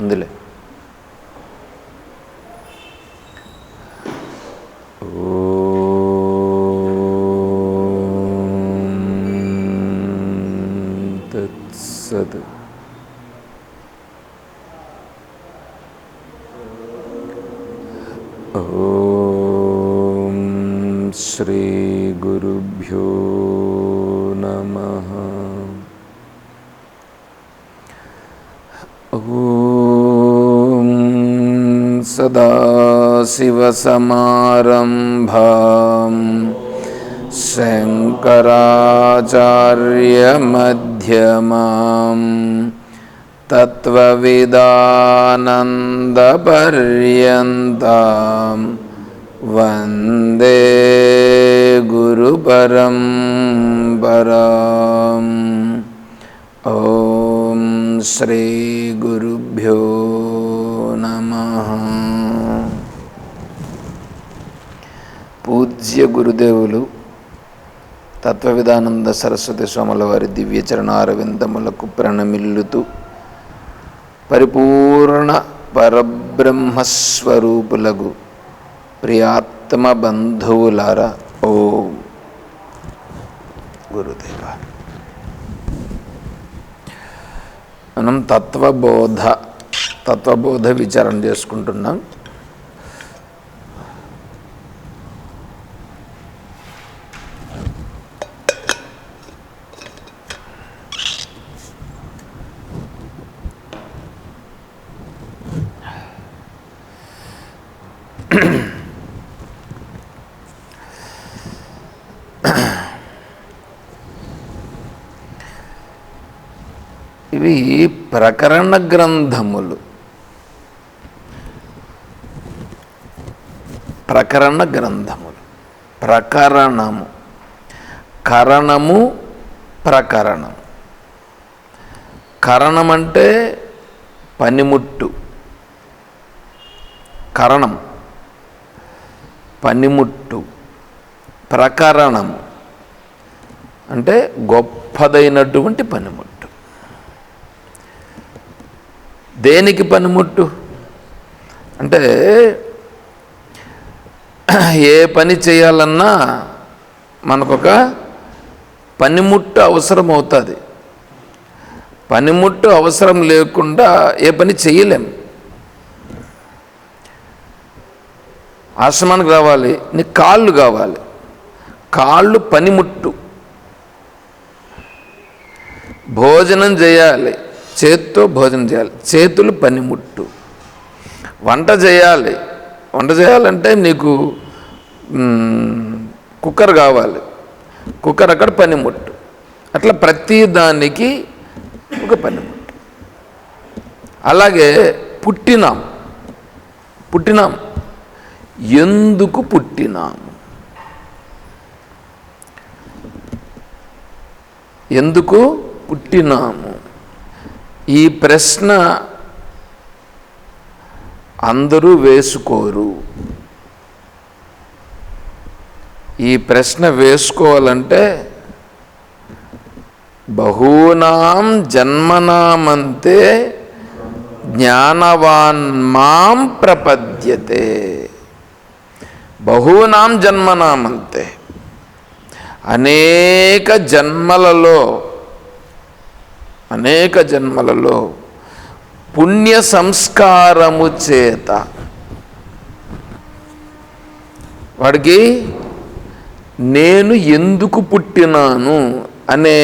ఉందిలే. शिवसमारम्भ शङ्कराचार्यमध्यमाम्। तत्त्वविदानन्दपर्यन्तां वन्दे गुरुपरं पराम् ॐ श्रीगुरुभ्यो नमः। పూజ్య గురుదేవులు తత్వవిధానంద సరస్వతి స్వాముల వారి దివ్య చరణారవిందములకు ప్రణమిల్లుతూ పరిపూర్ణ పరబ్రహ్మస్వరూపులకు ప్రియాత్మ బంధువులారా. ఓం గురుదేవ. మనం తత్వబోధ తత్వబోధ విచారణ చేసుకుంటున్నాం. ఇవి ప్రకరణ గ్రంథములు. ప్రకరణ గ్రంథములు. ప్రకరణము. కరణము ప్రకరణం. కరణం అంటే పనిముట్టు. కరణం. పనిముట్టు. ప్రకరణము అంటే గొప్పదైనటువంటి పనిముట్టు. దేనికి పనిముట్టు? అంటే ఏ పని చేయాలన్నా మనకొక పనిముట్టు అవసరం అవుతుంది పనిముట్టు అవసరం లేకుండా ఏ పని చేయలేం. ఆశ్రమానికి రావాలి నీకు కాళ్ళు కావాలి. కాళ్ళు పనిముట్టు. భోజనం చేయాలి. చేత్తో భోజనం చేయాలి. చేతులు పనిముట్టు. వంట చేయాలి. వంట చేయాలంటే నీకు కుక్కర్ కావాలి. కుక్కర్ అక్కడ పనిముట్టు. అట్లా ప్రతి దానికి ఒక పనిముట్టు. అలాగే పుట్టినాం. పుట్టినాం. ఎందుకు పుట్టినాము ఎందుకు పుట్టినాము? ఈ ప్రశ్న అందరూ వేసుకోరు. ఈ ప్రశ్న వేసుకోవాలంటే బహూనాం జన్మనామంతే జ్ఞానవాన్ మాం ప్రపద్యతే. బహూనాం జన్మనామంతే. అనేక జన్మలలో అనేక జన్మలలో పుణ్య సంస్కారము చేత వాడికి నేను ఎందుకు పుట్టినాను అనే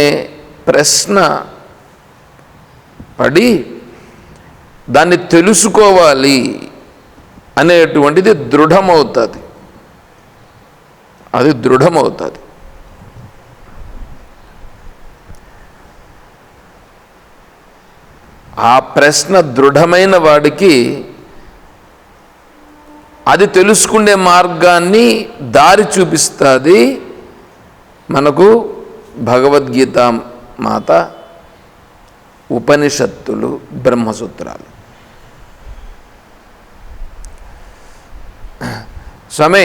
ప్రశ్న పడి దాన్ని తెలుసుకోవాలి అనేటువంటిది దృఢమవుతుంది. అది దృఢమవుతుంది. ఆ ప్రశ్న దృఢమైన వాడికి అది తెలుసుకునే మార్గాన్ని దారి చూపిస్తుంది మనకు భగవద్గీత మాత ఉపనిషత్తులు బ్రహ్మసూత్రాలు. స్వామి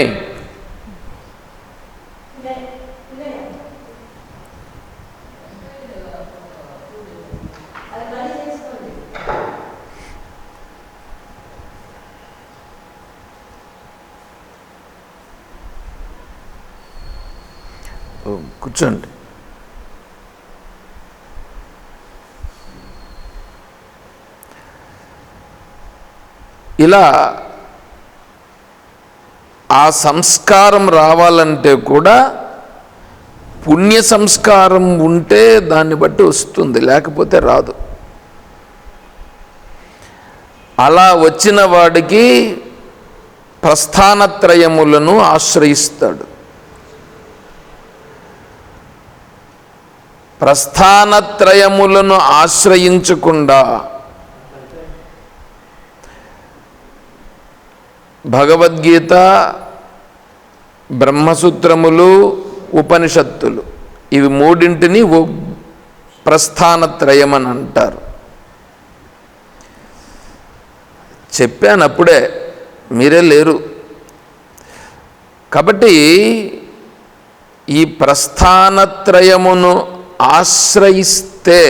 ఓ, కూర్చోండి. ఇలా ఆ సంస్కారం రావాలంటే కూడా పుణ్య సంస్కారం ఉంటే దాన్ని బట్టి వస్తుంది లేకపోతే రాదు. అలా వచ్చిన వాడికి ప్రస్థానత్రయములను ఆశ్రయిస్తాడు. ప్రస్థానత్రయములను ఆశ్రయించకుండా భగవద్గీత బ్రహ్మసూత్రములు ఉపనిషత్తులు ఇవి మూడింటిని ఓ ప్రస్థానత్రయం అని అంటారు. చెప్పాను అప్పుడే మీరే లేరు. కాబట్టి ఈ ప్రస్థానత్రయమును ఆశ్రయిస్తే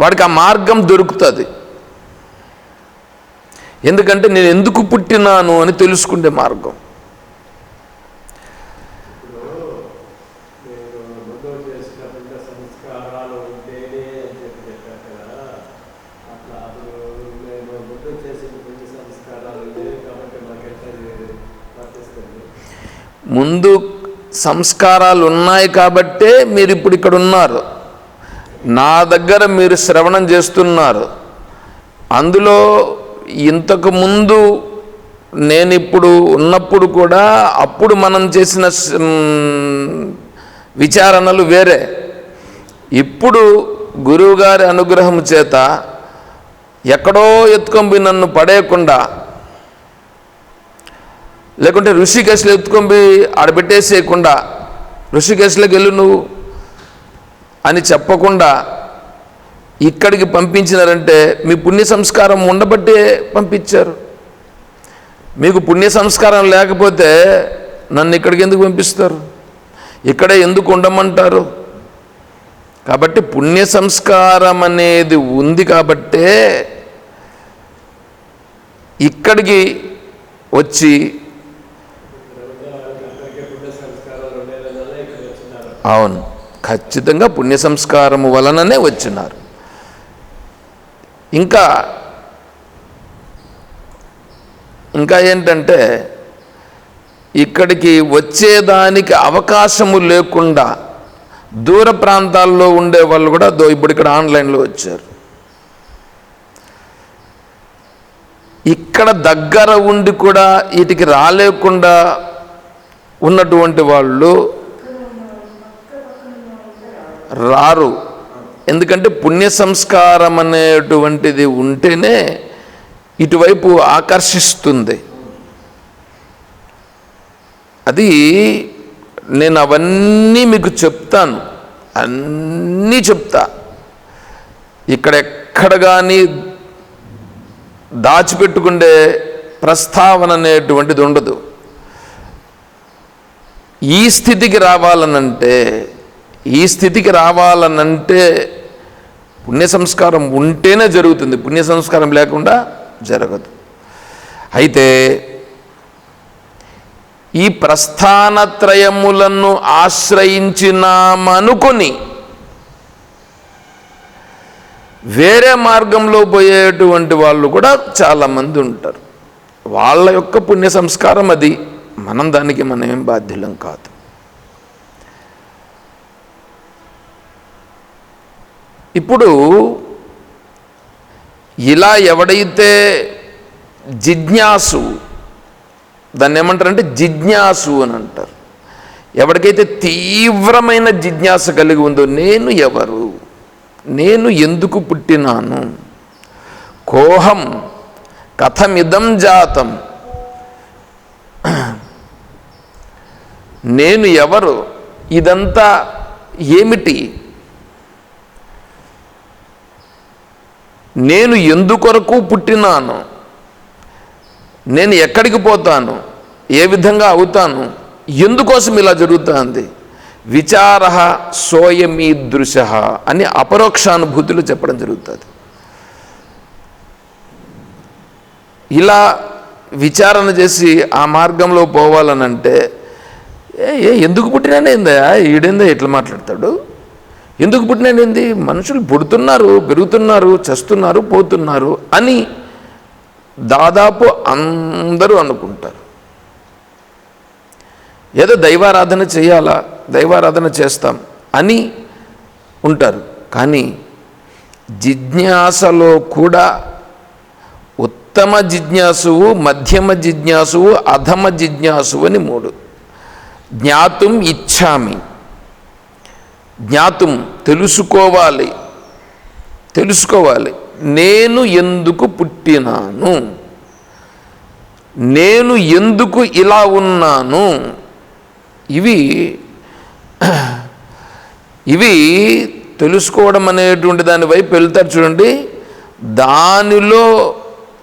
వాడికి ఆ మార్గం దొరుకుతుంది. ఎందుకంటే నేను ఎందుకు పుట్టినాను అని తెలుసుకునే మార్గం. ముందు సంస్కారాలు ఉన్నాయి కాబట్టే మీరు ఇప్పుడు ఇక్కడ ఉన్నారు నా దగ్గర మీరు శ్రవణం చేస్తున్నారు. అందులో ఇంతకు ముందు నేను ఇప్పుడు ఉన్నప్పుడు కూడా అప్పుడు మనం చేసిన విచారణలు వేరే. ఇప్పుడు గురువుగారి అనుగ్రహం చేత ఎక్కడో ఎత్తుకొని నన్ను పడేయకుండా లేకుంటే ఋషికేశ్లు ఎత్తుకొని పోయి ఆడబెట్టేసేయకుండా ఋషికేశ్లోకి వెళ్ళు నువ్వు అని చెప్పకుండా ఇక్కడికి పంపించినారంటే మీ పుణ్య సంస్కారం ఉండబట్టే పంపించారు. మీకు పుణ్య సంస్కారం లేకపోతే నన్ను ఇక్కడికి ఎందుకు పంపిస్తారు? ఇక్కడే ఎందుకు ఉండమంటారు? కాబట్టి పుణ్య సంస్కారం అనేది ఉంది కాబట్టే ఇక్కడికి వచ్చి అందరికీ పుణ్య సంస్కారాలు ఉండేదానివల్ల ఇక్కడ వచ్చినారు అవును. ఖచ్చితంగా పుణ్య సంస్కారము వలననే వచ్చినారు. ఇంకా ఇంకా ఏంటంటే ఇక్కడికి వచ్చేదానికి అవకాశము లేకుండా దూర ప్రాంతాల్లో ఉండే వాళ్ళు కూడా దో ఇప్పుడు ఇక్కడ ఆన్లైన్లో వచ్చారు. ఇక్కడ దగ్గర ఉండి కూడా వీటికి రాలేకుండా ఉన్నటువంటి వాళ్ళు రారు. ఎందుకంటే పుణ్య సంస్కారం అనేటువంటిది ఉంటేనే ఇటువైపు ఆకర్షిస్తుంది. అది నేను అవన్నీ మీకు చెప్తాను. అన్నీ చెప్తా. ఇక్కడ ఎక్కడ కానీ దాచిపెట్టుకుండే ప్రస్తావన అనేటువంటిది ఉండదు. ఈ స్థితికి రావాలనంటే ఈ స్థితికి రావాలనంటే పుణ్య సంస్కారం ఉంటేనే జరుగుతుంది. పుణ్య సంస్కారం లేకుండా జరగదు. అయితే ఈ ప్రస్థానత్రయములను ఆశ్రయించినామనుకొని వేరే మార్గంలో పోయేటువంటి వాళ్ళు కూడా చాలామంది ఉంటారు. వాళ్ళ యొక్క పుణ్య సంస్కారం అది. మనం దానికి మనమేం బాధ్యులం కాదు. ఇప్పుడు ఇలా ఎవడైతే జిజ్ఞాసు దాన్ని ఏమంటారంటే జిజ్ఞాసు అని అంటారు. ఎవరికైతే తీవ్రమైన జిజ్ఞాస కలిగి ఉందో నేను ఎవరు? నేను ఎందుకు పుట్టినాను? కోహం కథమిదం జాతం. నేను ఎవరు? ఇదంతా ఏమిటి? నేను ఎందుకొరకు పుట్టినాను? నేను ఎక్కడికి పోతాను? ఏ విధంగా అవుతాను? ఎందుకోసం ఇలా జరుగుతుంది? విచార సోయమీదృశ అని అపరోక్షానుభూతులు చెప్పడం జరుగుతుంది. ఇలా విచారణ చేసి ఆ మార్గంలో పోవాలనంటే ఏ ఏ ఎందుకు పుట్టినానేందా ఈడేందా ఎట్లా మాట్లాడతాడు? ఎందుకు పుట్టినానేంది మనుషులు పుడుతున్నారు పెరుగుతున్నారు చస్తున్నారు పోతున్నారు అని దాదాపు అందరూ అనుకుంటారు. ఏదో దైవారాధన చేయాలా దైవారాధన చేస్తాం అని ఉంటారు. కానీ జిజ్ఞాసలో కూడా ఉత్తమ జిజ్ఞాసువు మధ్యమ జిజ్ఞాసువు అధమ జిజ్ఞాసువు అని మూడు. జ్ఞాతుం ఇచ్చామి జ్ఞాతం తెలుసుకోవాలి. తెలుసుకోవాలి. నేను ఎందుకు పుట్టినాను? నేను ఎందుకు ఇలా ఉన్నాను? ఇవి ఇవి తెలుసుకోవడం అనేటువంటి దాని వైపు వెళ్తారు చూడండి. దానిలో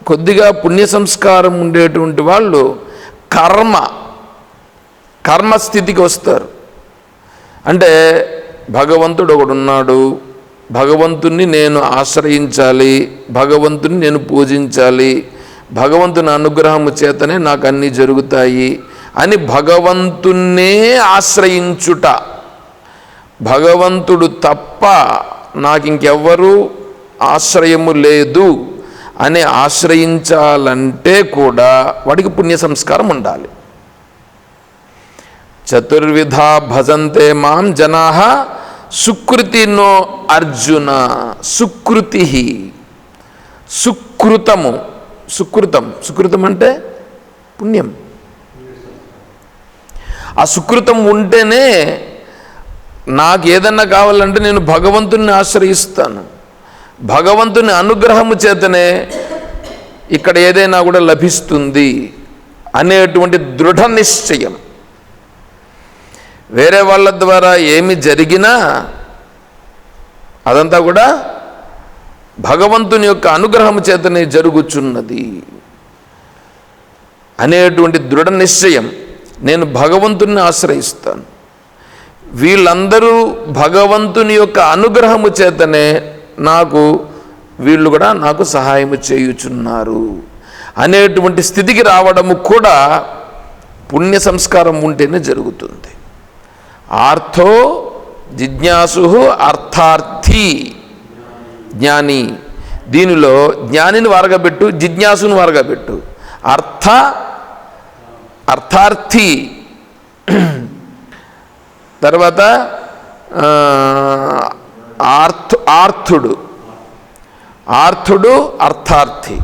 కొద్దిగా పుణ్య సంస్కారం ఉండేటువంటి వాళ్ళు కర్మ కర్మస్థితికి వస్తారు. అంటే భగవంతుడు ఒకడున్నాడు భగవంతుణ్ణి నేను ఆశ్రయించాలి. భగవంతుని నేను పూజించాలి. భగవంతుని అనుగ్రహము చేతనే నాకు అన్నీ జరుగుతాయి అని భగవంతున్నే ఆశ్రయించుట. భగవంతుడు తప్ప నాకు ఇంకెవ్వరూ ఆశ్రయము లేదు అని ఆశ్రయించాలంటే కూడా వాడికి పుణ్య సంస్కారం ఉండాలి. చతుర్విధ భజంతే మాం జనా సుకృతినో అర్జున సుకృతి సుకృతము సుకృతం. సుకృతం అంటే పుణ్యం. ఆ సుకృతం ఉంటేనే నాకు ఏదన్నా కావాలంటే నేను భగవంతుని ఆశ్రయిస్తాను. భగవంతుని అనుగ్రహము చేతనే ఇక్కడ ఏదైనా కూడా లభిస్తుంది అనేటువంటి దృఢ నిశ్చయం. వేరే వాళ్ళ ద్వారా ఏమి జరిగినా అదంతా కూడా భగవంతుని యొక్క అనుగ్రహము చేతనే జరుగుచున్నది. అనేటువంటి దృఢ నిశ్చయం నేను భగవంతుని ఆశ్రయిస్తాను. వీళ్ళందరూ భగవంతుని యొక్క అనుగ్రహము చేతనే నాకు వీళ్ళు కూడా నాకు సహాయం చేయుచున్నారు. అనేటువంటి స్థితికి రావడము కూడా పుణ్య సంస్కారం ఉంటేనే జరుగుతుంది. ఆర్థో జిజ్ఞాసు అర్థార్థి. జ్ఞాని. దీనిలో జ్ఞానిని వారగబెట్టు జిజ్ఞాసును వారగబెట్టు. అర్థ అర్థార్థి. తర్వాత ఆర్థు ఆర్థుడు. ఆర్థుడు అర్థార్థి.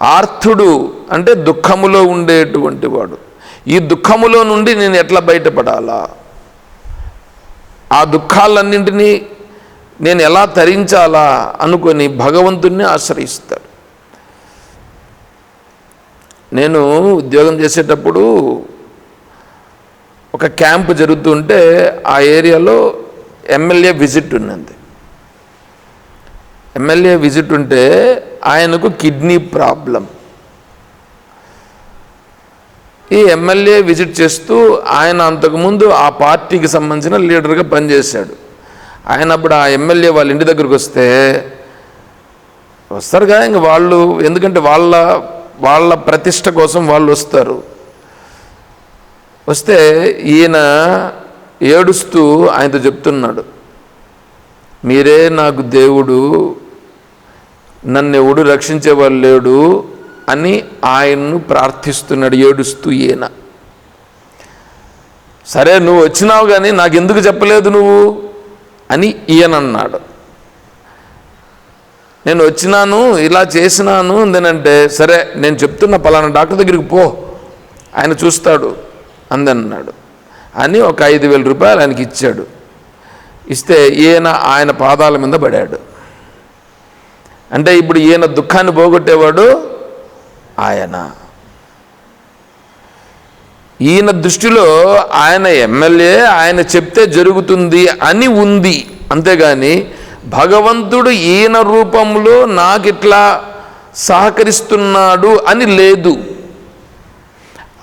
ఆర్థుడు అంటే దుఃఖములో ఉండేటువంటి వాడు. ఈ దుఃఖములో నుండి నేను ఎట్లా బయటపడాలా? ఆ దుఃఖాలన్నింటినీ నేను ఎలా తరించాలా అనుకొని భగవంతుణ్ణి ఆశ్రయిస్తాడు. నేను ఉద్యోగం చేసేటప్పుడు ఒక క్యాంపు జరుగుతుంటే ఆ ఏరియాలో ఎమ్మెల్యే విజిట్ ఉన్నది ఎమ్మెల్యే విజిట్ ఉంటే ఆయనకు కిడ్నీ ప్రాబ్లం. ఈ ఎమ్మెల్యే విజిట్ చేస్తూ ఆయన అంతకుముందు ఆ పార్టీకి సంబంధించిన లీడర్గా పనిచేశాడు. ఆయన అప్పుడు ఆ ఎమ్మెల్యే వాళ్ళ ఇంటి దగ్గరికి వస్తే వస్తారుగా ఇంక వాళ్ళు ఎందుకంటే వాళ్ళ వాళ్ళ ప్రతిష్ట కోసం వాళ్ళు వస్తారు. వస్తే ఈయన ఏడుస్తూ ఆయనతో చెప్తున్నాడు మీరే నాకు దేవుడు నన్ను ఎవడు రక్షించేవాళ్ళు లేడు అని ఆయన్ను ప్రార్థిస్తున్నాడు ఏడుస్తూ ఈయన. సరే నువ్వు వచ్చినావు కానీ నాకు ఎందుకు చెప్పలేదు నువ్వు? అని ఈయన అన్నాడు. నేను వచ్చినాను ఇలా చేసినాను అందేనంటే సరే నేను చెప్తున్న పలానా డాక్టర్ దగ్గరికి పో ఆయన చూస్తాడు అందన్నాడు. అని ఒక ఐదు వేల రూపాయలు ఆయనకి ఇచ్చాడు. ఇస్తే ఈయన ఆయన పాదాల మీద పడాడు. అంటే ఇప్పుడు ఈయన దుఃఖాన్ని పోగొట్టేవాడు ఆయన. ఈయన దృష్టిలో ఆయన ఎమ్మెల్యే ఆయన చెప్తే జరుగుతుంది అని ఉంది. అంతేగాని భగవంతుడు ఈయన రూపంలో నాకిట్లా సహకరిస్తున్నాడు అని లేదు.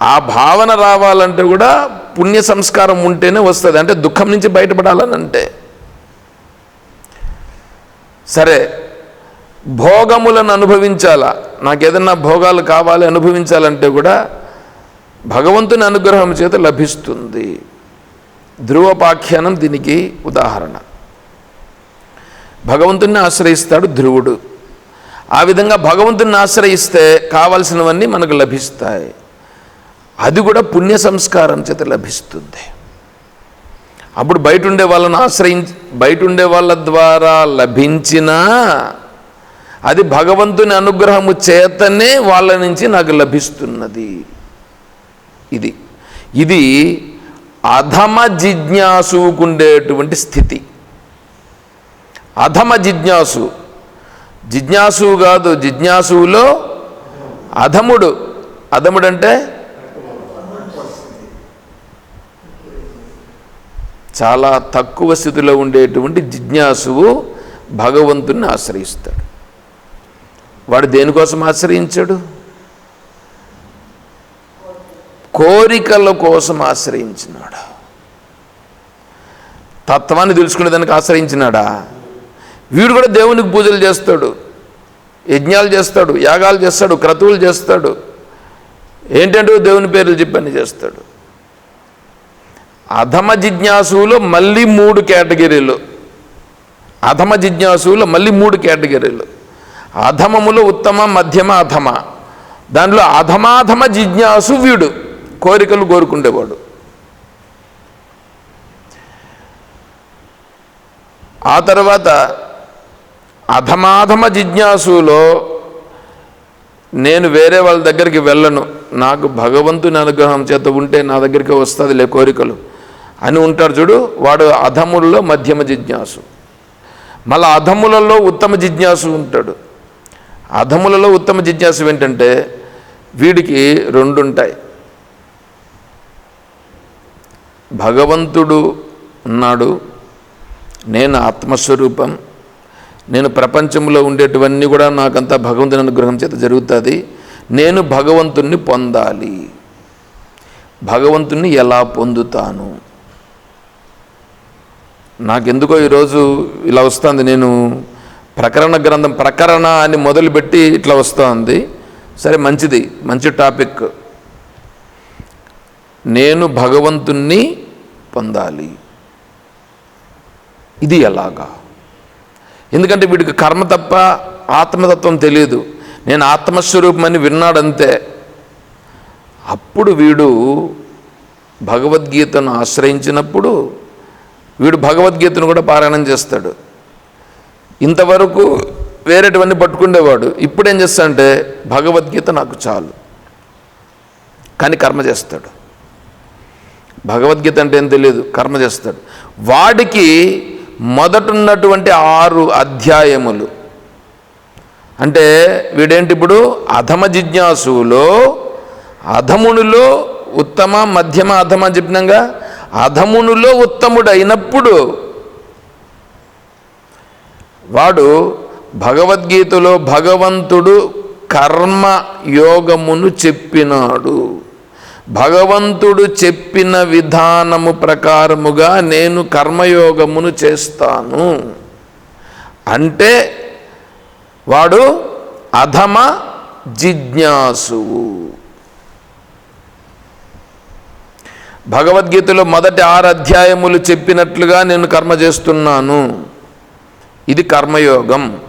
ఆ భావన రావాలంటే కూడా పుణ్య సంస్కారం ఉంటేనే వస్తుంది. అంటే దుఃఖం నుంచి బయటపడాలని అంటే. సరే భోగములను అనుభవించాలా? నాకేదన్నా భోగాలు కావాలి అనుభవించాలంటే కూడా భగవంతుని అనుగ్రహం చేత లభిస్తుంది. ధ్రువపాఖ్యానం దీనికి ఉదాహరణ. భగవంతుని ఆశ్రయిస్తాడు ధ్రువుడు. ఆ విధంగా భగవంతుని ఆశ్రయిస్తే కావలసినవన్నీ మనకు లభిస్తాయి. అది కూడా పుణ్య సంస్కారం చేత లభిస్తుంది. అప్పుడు బయట ఉండే వాళ్ళను ఆశ్రయించి బయట ఉండే వాళ్ళ ద్వారా లభించినా అది భగవంతుని అనుగ్రహము చేతనే వాళ్ళ నుంచి నాకు లభిస్తున్నది. ఇది. ఇది అధమ జిజ్ఞాసుకుండేటువంటి స్థితి. అధమ జిజ్ఞాసు. జిజ్ఞాసు కాదు జిజ్ఞాసులో అధముడు. అధముడు అంటే చాలా తక్కువ స్థితిలో ఉండేటువంటి జిజ్ఞాసువు భగవంతుని ఆశ్రయిస్తాడు. వాడు దేనికోసం ఆశ్రయించాడు? కోరికల కోసం ఆశ్రయించినాడు? తత్వాన్ని తెలుసుకునేదానికి ఆశ్రయించినాడా? వీడు కూడా దేవునికి పూజలు చేస్తాడు యజ్ఞాలు చేస్తాడు యాగాలు చేస్తాడు క్రతువులు చేస్తాడు. ఏంటంటే దేవుని పేర్లు చెప్పని చేస్తాడు. అధమ జిజ్ఞాసువులో మళ్ళీ మూడు కేటగిరీలు. అధమ జిజ్ఞాసువులో మళ్ళీ మూడు కేటగిరీలు. అధమములు ఉత్తమ మధ్యమ అధమ. దానిలో అధమాధమ జిజ్ఞాసు వీడు కోరికలు కోరుకుండేవాడు. ఆ తర్వాత అధమాధమ జిజ్ఞాసులో నేను వేరే వాళ్ళ దగ్గరికి వెళ్ళను. నాకు భగవంతుని అనుగ్రహం చేత ఉంటే నా దగ్గరికి వస్తుంది లే కోరికలు. అని ఉంటారు చూడు వాడు అధములలో మధ్యమ జిజ్ఞాసు. మళ్ళా అధములలో ఉత్తమ జిజ్ఞాసు ఉంటాడు. అధములలో ఉత్తమ జిజ్ఞాసు ఏంటంటే వీడికి రెండు ఉంటాయి భగవంతుడు ఉన్నాడు నేను ఆత్మస్వరూపం నేను ప్రపంచంలో ఉండేటివన్నీ కూడా నాకంతా భగవంతుని అనుగ్రహం చేత జరుగుతుంది. నేను భగవంతుణ్ణి పొందాలి. భగవంతుణ్ణి ఎలా పొందుతాను? నాకెందుకో ఈరోజు ఇలా వస్తుంది నేను ప్రకరణ గ్రంథం ప్రకరణ అని మొదలుపెట్టి ఇట్లా వస్తుంది. సరే మంచిది మంచి టాపిక్. నేను భగవంతుణ్ణి పొందాలి. ఇది ఎలాగా? ఎందుకంటే వీడికి కర్మ తప్ప ఆత్మతత్వం తెలియదు నేను ఆత్మస్వరూపమని విన్నాడంతే. అప్పుడు వీడు భగవద్గీతను ఆశ్రయించినప్పుడు వీడు భగవద్గీతను కూడా పారాయణం చేస్తాడు. ఇంతవరకు వేరేటివన్నీ పట్టుకుండేవాడు. ఇప్పుడు ఏం చేస్తా అంటే భగవద్గీత నాకు చాలు. కానీ కర్మ చేస్తాడు. భగవద్గీత అంటే ఏం తెలియదు కర్మ చేస్తాడు. వాడికి మొదటున్నటువంటి ఆరు అధ్యాయములు. అంటే వీడేంటి ఇప్పుడు? అధమ జిజ్ఞాసులో అధమునిలో ఉత్తమ మధ్యమ అధమ అని చెప్పినాగా అధమునిలో ఉత్తముడు అయినప్పుడు వాడు భగవద్గీతలో భగవంతుడు కర్మ యోగమును చెప్పినాడు. భగవంతుడు చెప్పిన విధానము ప్రకారముగా నేను కర్మయోగమును చేస్తాను. అంటే వాడు అధమ జిజ్ఞాసువు. భగవద్గీతలో మొదటి ఆరు అధ్యాయములు చెప్పినట్లుగా నేను కర్మ చేస్తున్నాను. ఇది కర్మయోగం.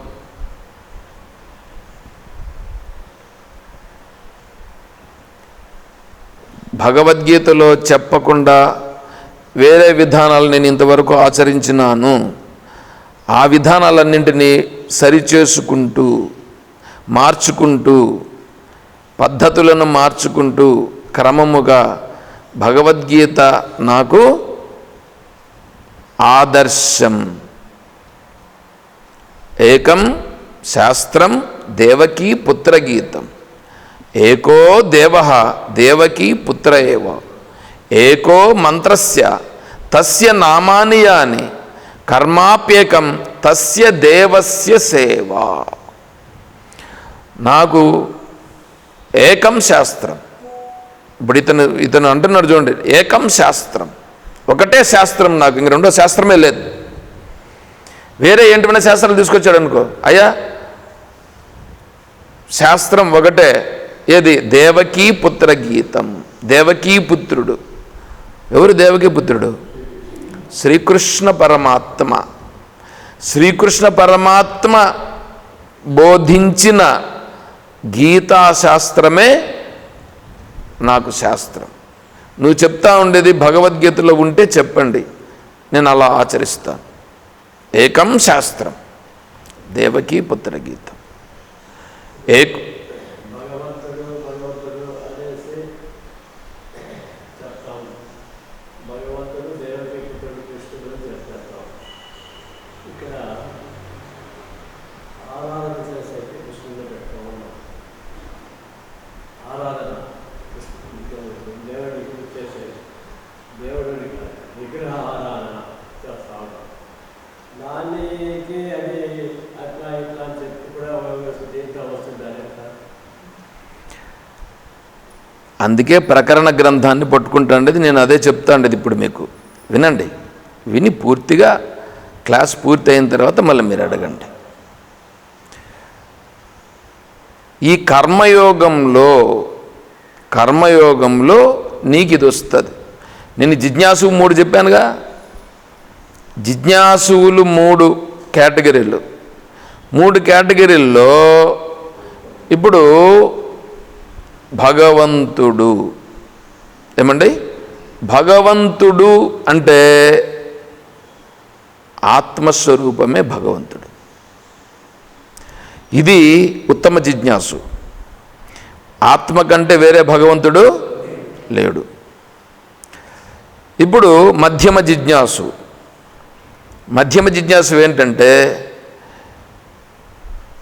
భగవద్గీతలో చెప్పకుండా వేరే విధానాలు నేను ఇంతవరకు ఆచరించినాను. ఆ విధానాలన్నింటినీ సరిచేసుకుంటూ మార్చుకుంటూ పద్ధతులను మార్చుకుంటూ క్రమముగా భగవద్గీత నాకు ఆదర్శం. ఏకం శాస్త్రం దేవకీ పుత్రగీతం. ఏకో దేవ దేవకీ పుత్ర ఏవ. ఏకో మంత్రస్య తస్య నామాని యాని. కర్మాప్యేకం తస్య దేవస్య సేవ. నాకు ఏకం శాస్త్రం. ఇప్పుడు ఇతను ఇతను అంటున్నాడు చూడండి ఏకం శాస్త్రం. ఒకటే శాస్త్రం నాకు ఇంక రెండో శాస్త్రమే లేదు. వేరే ఏంటిమైనా శాస్త్రాలు తీసుకొచ్చాడు అనుకో. అయ్యా శాస్త్రం ఒకటే. ఏది? దేవకీ పుత్ర గీతం. దేవకీ పుత్రుడు. ఎవరు దేవకీ పుత్రుడు? శ్రీకృష్ణ పరమాత్మ. శ్రీకృష్ణ పరమాత్మ బోధించిన గీతా శాస్త్రమే నాకు శాస్త్రం. నువ్వు చెప్తా ఉండేది భగవద్గీతలో ఉంటే చెప్పండి. నేను అలా ఆచరిస్తాను. ఏకం శాస్త్రం దేవకీ పుత్ర గీతం ఏక్ భగవంతుడు భగవంతుడు అనేసి చెప్తాం భగవంతుడు దేవకి పుత్రుడు కృష్ణుడు అని చెప్తాం ఇక్కడ ఆరాధన చేసేది కృష్ణుడు పెట్టుకో ఉన్నాం ఆరాధన కృష్ణుడికి దేవుడికి చేసేది దేవుడికి విగ్రహ ఆరాధన చేస్తా ఉంటాం దానికి అది అట్లా ఇట్లా అని చెప్పి కూడా దీంట్లో వస్తుంది అని అట్లా అందుకే ప్రకరణ గ్రంథాన్ని పట్టుకుంటాండేది నేను అదే చెప్తాండేది ఇప్పుడు మీకు. వినండి. విని పూర్తిగా క్లాస్ పూర్తి అయిన తర్వాత మళ్ళీ మీరు అడగండి. ఈ కర్మయోగంలో కర్మయోగంలో నీకు ఇది వస్తుంది. నేను జిజ్ఞాసు మూడు చెప్పానుగా. జిజ్ఞాసువులు మూడు కేటగిరీలు. మూడు కేటగిరీల్లో ఇప్పుడు భగవంతుడు. ఏమండి? భగవంతుడు అంటే ఆత్మస్వరూపమే భగవంతుడు. ఇది ఉత్తమ జిజ్ఞాసు. ఆత్మ కంటే వేరే భగవంతుడు లేడు. ఇప్పుడు మధ్యమ జిజ్ఞాసు. మధ్యమ జిజ్ఞాసు ఏంటంటే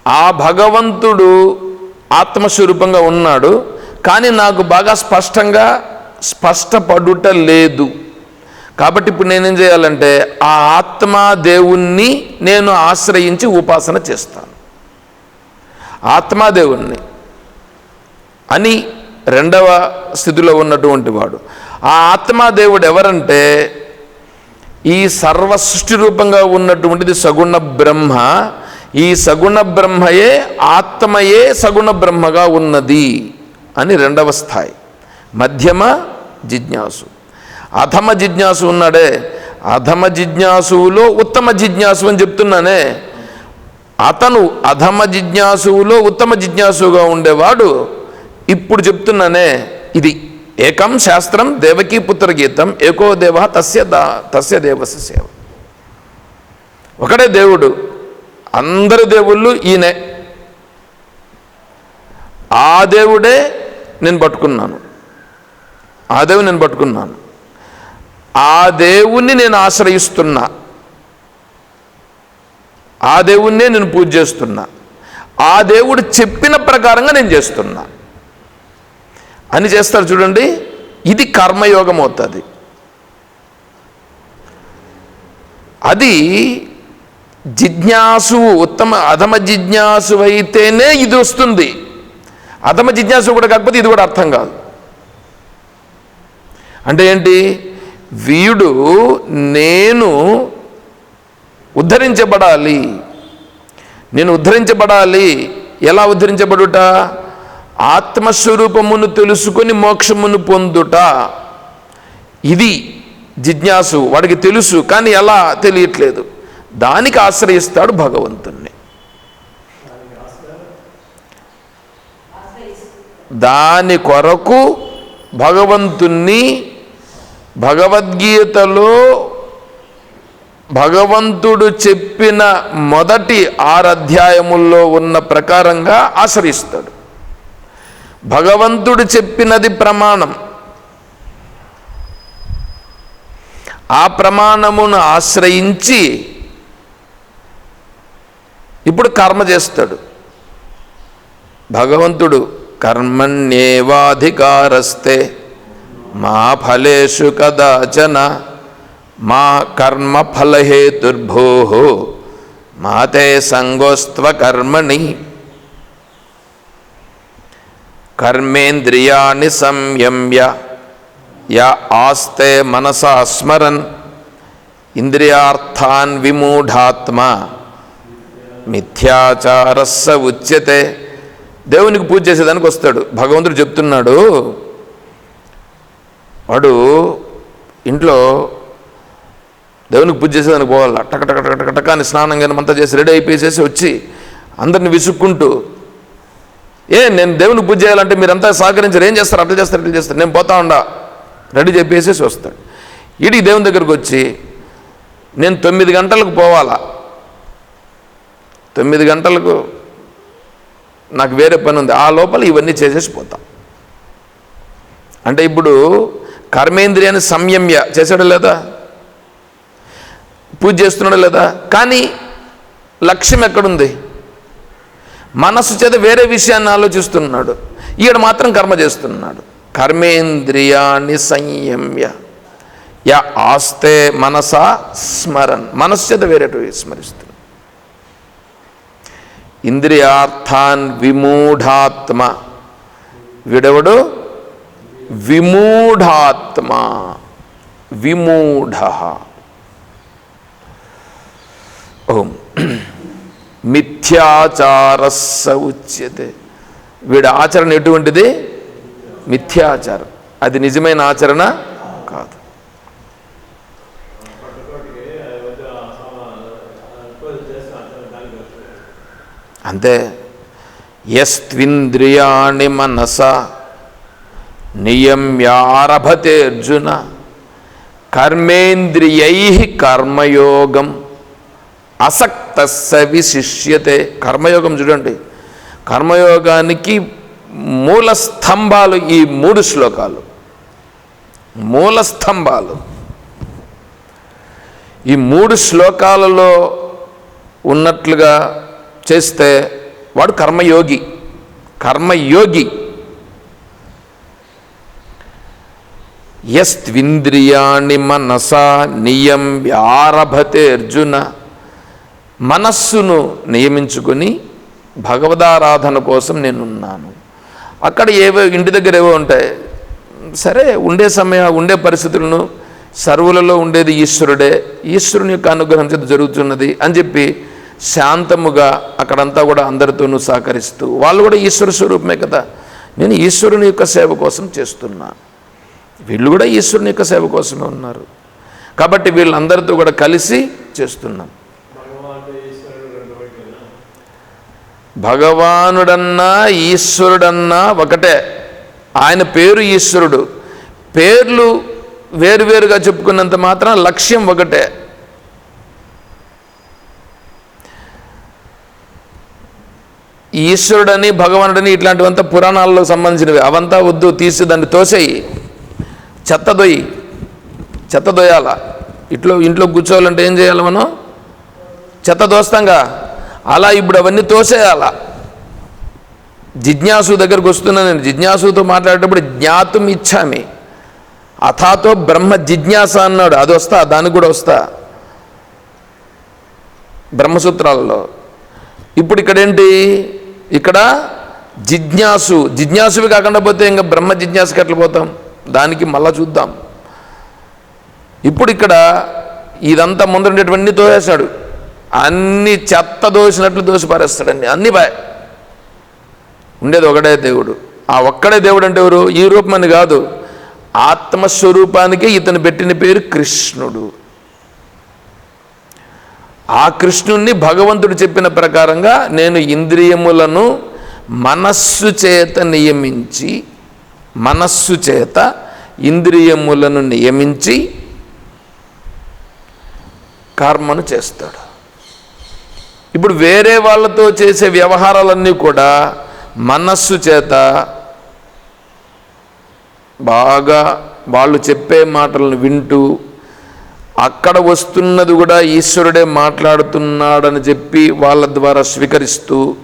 ఆ భగవంతుడు ఆత్మస్వరూపంగా ఉన్నాడు కానీ నాకు బాగా స్పష్టంగా స్పష్టపడుట లేదు. కాబట్టి ఇప్పుడు నేనేం చేయాలంటే ఆ ఆత్మా దేవుణ్ణి నేను ఆశ్రయించి ఉపాసన చేస్తాను. ఆత్మాదేవుణ్ణి అని రెండవ స్థితిలో ఉన్నటువంటి వాడు. ఆ ఆత్మాదేవుడు ఎవరంటే ఈ సర్వ సృష్టి రూపంగా ఉన్నటువంటిది సగుణ బ్రహ్మ. ఈ సగుణ బ్రహ్మయే ఆత్మయే సగుణ బ్రహ్మగా ఉన్నది. అని రెండవ స్థాయి. మధ్యమ జిజ్ఞాసు. అధమ జిజ్ఞాసు ఉన్నాడే. అధమ జిజ్ఞాసువులో ఉత్తమ జిజ్ఞాసు అని చెప్తున్నానే. అతను అధమ జిజ్ఞాసువులో ఉత్తమ జిజ్ఞాసుగా ఉండేవాడు. ఇప్పుడు చెప్తున్నానే. ఇది ఏకం శాస్త్రం దేవకీపుత్ర గీతం ఏకో దేవ తస్య దా తస్య దేవస్య సేవ. ఒకడే దేవుడు. అందరి దేవుళ్ళు ఈయనే. ఆ దేవుడే నేను పట్టుకున్నాను. ఆ దేవుని నేను పట్టుకున్నాను. ఆ దేవుణ్ణి నేను ఆశ్రయిస్తున్నా. ఆ దేవుణ్ణే నేను పూజ చేస్తున్నా. ఆ దేవుడు చెప్పిన ప్రకారంగా నేను చేస్తున్నా. అని చేస్తారు చూడండి ఇది కర్మయోగం అవుతుంది. అది జిజ్ఞాసు ఉత్తమ అధమ జిజ్ఞాసు అయితేనే ఇది వస్తుంది. అధమ జిజ్ఞాసు కూడా కాకపోతే ఇది కూడా అర్థం కాదు. అంటే ఏంటి? వీడు నేను ఉద్ధరించబడాలి. నేను ఉద్ధరించబడాలి. ఎలా ఉద్ధరించబడుట? ఆత్మస్వరూపమును తెలుసుకొని మోక్షమును పొందుట. ఇది జిజ్ఞాసు. వాడికి తెలుసు కానీ ఎలా తెలియట్లేదు. దానికి ఆశ్రయిస్తాడు భగవంతుని దాని కొరకు భగవంతుణ్ణి భగవద్గీతలో భగవంతుడు చెప్పిన మొదటి ఆరధ్యాయముల్లో ఉన్న ప్రకారంగా ఆశ్రయిస్తాడు. భగవంతుడు చెప్పినది ప్రమాణం. ఆ ప్రమాణమును ఆశ్రయించి ఇప్పుడు కర్మ చేస్తాడు. భగవంతుడు కర్మణ్యేవాధికారస్తే మా ఫలేషు కదాచన మా కర్మఫలహేతుర్భో మాతే సంగోస్త్వ కర్మణి కర్మేంద్రియాణి సంయమ్య యా ఆస్తే మనసా స్మరన్ ఇంద్రియార్థాన్ విమూఢాత్మ మిథ్యాచారస్స ఉచ్యతే దేవునికి పూజ చేసేదానికి వస్తాడు. భగవంతుడు చెప్తున్నాడు వాడు ఇంట్లో దేవునికి పూజ చేసేదానికి పోవాలి? టక టక టక టక అని స్నానం కానీ అంతా చేసి రెడీ అయిపోయేసేసి వచ్చి అందరిని విసుక్కుంటూ ఏ నేను దేవునికి పూజ చేయాలంటే మీరంతా సహకరించారు. ఏం చేస్తారు? అట్లా చేస్తారు ఇట్లా చేస్తారు. నేను పోతా ఉండా. రెడీ చెప్పేసేసి వస్తాడు. ఇడికి దేవుని దగ్గరకు వచ్చి నేను తొమ్మిది గంటలకు పోవాలా? తొమ్మిది గంటలకు నాకు వేరే పని ఉంది. ఆ లోపల ఇవన్నీ చేసేసి పోతాం. అంటే ఇప్పుడు కర్మేంద్రియాన్ని సంయమ్య చేశాడు లేదా? పూజ చేస్తున్నాడు లేదా? కానీ లక్ష్యం ఎక్కడుంది? మనస్సు చేత వేరే విషయాన్ని ఆలోచిస్తున్నాడు. ఈయన మాత్రం కర్మ చేస్తున్నాడు. కర్మేంద్రియాన్ని సంయమ్య. యా ఆస్తే మనసా స్మరన్. మనస్సు చేత వేరేటివి స్మరిస్తుంది ఇంద్రియార్థాన్ విమూఢాత్మ. వీడెవడు? విమూఢాత్మ. విమూఢ. ఓం. మిథ్యాచారస్స ఉచ్యతే. వీడి ఆచరణ ఎటువంటిది? మిథ్యాచారం. అది నిజమైన ఆచరణ కాదు పట్టుకోటికి వద్దు ఆ సమ- పూజ చేస్తా అంటారు దానికి వస్తుంది అంతే యస్త్వింద్రియాణి మనస నియమ్యారభతే అర్జున కర్మేంద్రియై కర్మయోగం అసక్త విశిష్యతే. కర్మయోగం చూడండి కర్మయోగానికి మూల స్తంభాలు ఈ మూడు శ్లోకాలు. మూల స్తంభాలు. ఈ మూడు శ్లోకాలలో ఉన్నట్లుగా చేస్తే వాడు కర్మయోగి కర్మయోగి. యస్త్వింద్రియాణి మనసా నియం ఆరభతే అర్జున. మనస్సును నియమించుకొని భగవదారాధన కోసం నేనున్నాను. అక్కడ ఏవో ఇంటి దగ్గర ఏవో ఉంటాయి. సరే ఉండే సమయ ఉండే పరిస్థితులను సర్వులలో ఉండేది ఈశ్వరుడే. ఈశ్వరుని యొక్క అనుగ్రహం చేత జరుగుతున్నది అని చెప్పి శాంతముగా అక్కడంతా కూడా అందరితోనూ సహకరిస్తూ వాళ్ళు కూడా ఈశ్వర స్వరూపమే కదా. నేను ఈశ్వరుని యొక్క సేవ కోసం చేస్తున్నా. వీళ్ళు కూడా ఈశ్వరుని యొక్క సేవ కోసమే ఉన్నారు. కాబట్టి వీళ్ళందరితో కూడా కలిసి చేస్తున్నాం. భగవానుడన్నా ఈశ్వరుడన్నా ఒకటే. ఆయన పేరు ఈశ్వరుడు. పేర్లు వేరువేరుగా చెప్పుకున్నంత మాత్రం లక్ష్యం ఒకటే. ఈశ్వరుడని భగవానుడని ఇట్లాంటివంతా పురాణాల్లో సంబంధించినవి. అవంతా వద్దు తీసి దాన్ని తోసేయి. చెత్త దొయ్యి. చెత్త దొయ్యాల. ఇట్లో ఇంట్లో కూర్చోవాలంటే ఏం చేయాలి మనం? చెత్త దోస్తాంగా. అలా ఇప్పుడు అవన్నీ తోసేయాల. జిజ్ఞాసు దగ్గరకు వస్తున్నా నేను. జిజ్ఞాసుతో మాట్లాడేటప్పుడు జ్ఞాతం ఇచ్చామి. అథాతో బ్రహ్మ జిజ్ఞాస అన్నాడు. అది వస్తా దానికి కూడా వస్తా. బ్రహ్మసూత్రాలలో. ఇప్పుడు ఇక్కడేంటి? ఇక్కడ జిజ్ఞాసు జిజ్ఞాసువి కాకుండా పోతే ఇంకా బ్రహ్మ జిజ్ఞాసుకి ఎట్లా పోతాం? దానికి మళ్ళా చూద్దాం. ఇప్పుడు ఇక్కడ ఇదంతా ముందుండేటువంటి తోసేశాడు. అన్ని చెత్త దోసినట్లు దోసి పారేస్తాడండి అన్ని బాయ్ ఉండేది ఒకడే దేవుడు. ఆ ఒక్కడే దేవుడు అంటే ఎవరు? ఈ రూపమని కాదు. ఆత్మస్వరూపానికే ఇతను పెట్టిన పేరు కృష్ణుడు. ఆ కృష్ణుణ్ణి భగవంతుడు చెప్పిన ప్రకారంగా నేను ఇంద్రియములను మనస్సు చేత నియమించి మనస్సు చేత ఇంద్రియములను నియమించి కర్మను చేస్తాడు. ఇప్పుడు వేరే వాళ్ళతో చేసే వ్యవహారాలన్నీ కూడా మనస్సు చేత బాగా వాళ్ళు చెప్పే మాటలను వింటూ అక్కడ వస్తున్నది కూడా ఈశ్వరుడే మాట్లాడుతున్నాడని చెప్పి వాళ్ళ ద్వారా స్వీకరిస్తూ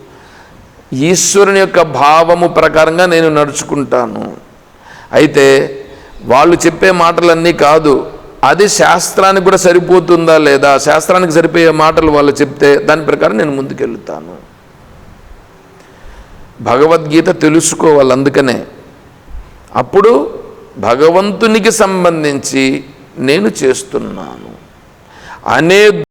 ఈశ్వరుని యొక్క భావము ప్రకారంగా నేను నడుచుకుంటాను. అయితే వాళ్ళు చెప్పే మాటలన్నీ కాదు అది శాస్త్రానికి కూడా సరిపోతుందా లేదా శాస్త్రానికి సరిపోయే మాటలు వాళ్ళు చెప్తే దాని ప్రకారం నేను ముందుకెళ్తాను. భగవద్గీత తెలుసుకోవాలి అందుకనే. అప్పుడు భగవంతునికి సంబంధించి నేను చేస్తున్నాను. అనే